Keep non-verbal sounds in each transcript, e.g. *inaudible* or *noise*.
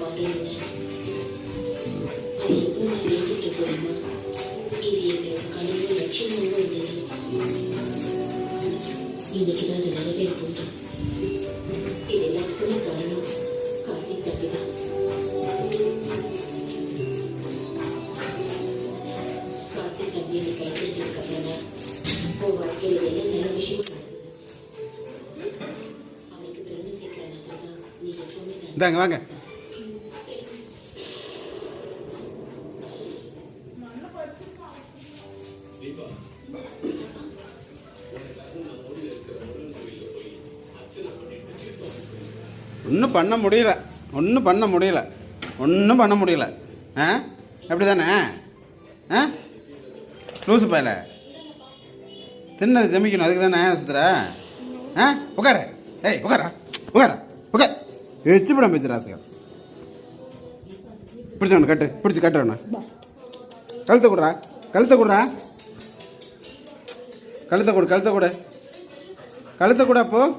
பாடுறீங்க அது எப்படி நான் ஏற்றுட்டு போறேமா இது என்னோட கனவு லட்சியமாகவும் இருந்தது இன்னைக்கு தான் அது நிறைவேற போகுது இது எல்லாத்துக்குமே காரணம் கார்த்திக் தம்பி தான் கார்த்திக் தம்பி கைப்பிடிச்சதுக்கு அப்புறம் தான் உன் வாழ்க்கையில் என்ன நல்ல விஷயம் ஒன்றும் பண்ண முடியல. ஒன்றும் பண்ண முடியல. ஒன்றும் பண்ண முடியல. ஆ? அப்படி தானே ஆ? லூசு பயல. தின்னது ஜமிக்கணும். அதுக்கு தானே சுத்துற ஆ? உட்கார. ஏய் உட்காரா. உட்கார. உட்கார். எச்சு படம் பேச்சு ராசிகர். பிடிச்சவனு கட்டு. பிடிச்சி கட்டுறவன கழுத்தை கொடுறா. கழுத்தை கொடுறா. கழுத்தை கொடு கழுத்தை கொடு. கழுத்தை கூட அப்போது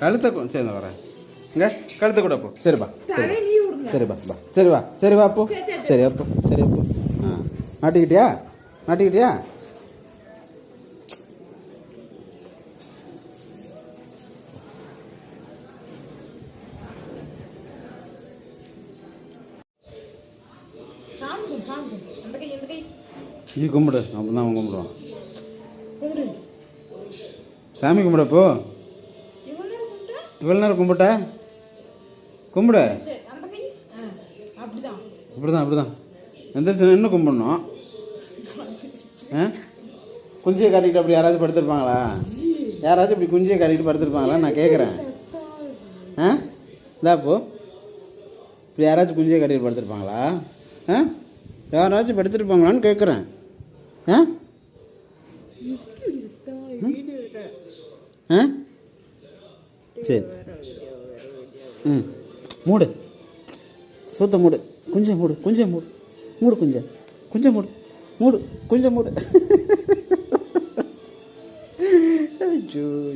கழுத்தை கொடு சரி நான் வரேன். இங்கே கழுத்தை கூட அப்போ சரிப்பா சரி தலை நீ விடுங்க. சரி பா பா. சரி வா சரி வா அப்போ சரி, அப்போ. சரி அப்போ. ஆ. மாட்டிக்கிட்டியா? மாட்டிக்கிட்டியா? நீ கும்பிடு. அப்போ தான் அவன் கும்பிடுவான். கும்பிடு. சாமி கும்பிடப்போ இவ்வளோ நேரம் கும்பிட்ட? கும்பிடு. ஆ அப்படிதான். இப்படி தான் எந்திரிச்சு நின்று கும்பிடணும். ஆ? குஞ்சியை காட்டிக்கிட்டு அப்படி யாராச்சும் படுத்திருப்பாங்களா? யாராச்சும் இப்படி குஞ்சியை காட்டிக்கிட்டு படுத்திருப்பாங்களா நான் கேட்குறேன் ஆ? இந்தா இப்படி யாராச்சும் குஞ்சியை காட்டிட்டு படுத்திருப்பாங்களா? ஆ? யாராச்சும் படுத்திருப்பாங்களான்னு கேட்குறேன் ஆ? ஆ? சரி. ம். மூடு. சூத்த மூடு. கொஞ்சம் மூடு. கொஞ்சம் மூடு. மூடு கொஞ்சம் கொஞ்சம் மூடு. மூடு. கொஞ்சம் மூடு. *laughs* ஐயோ.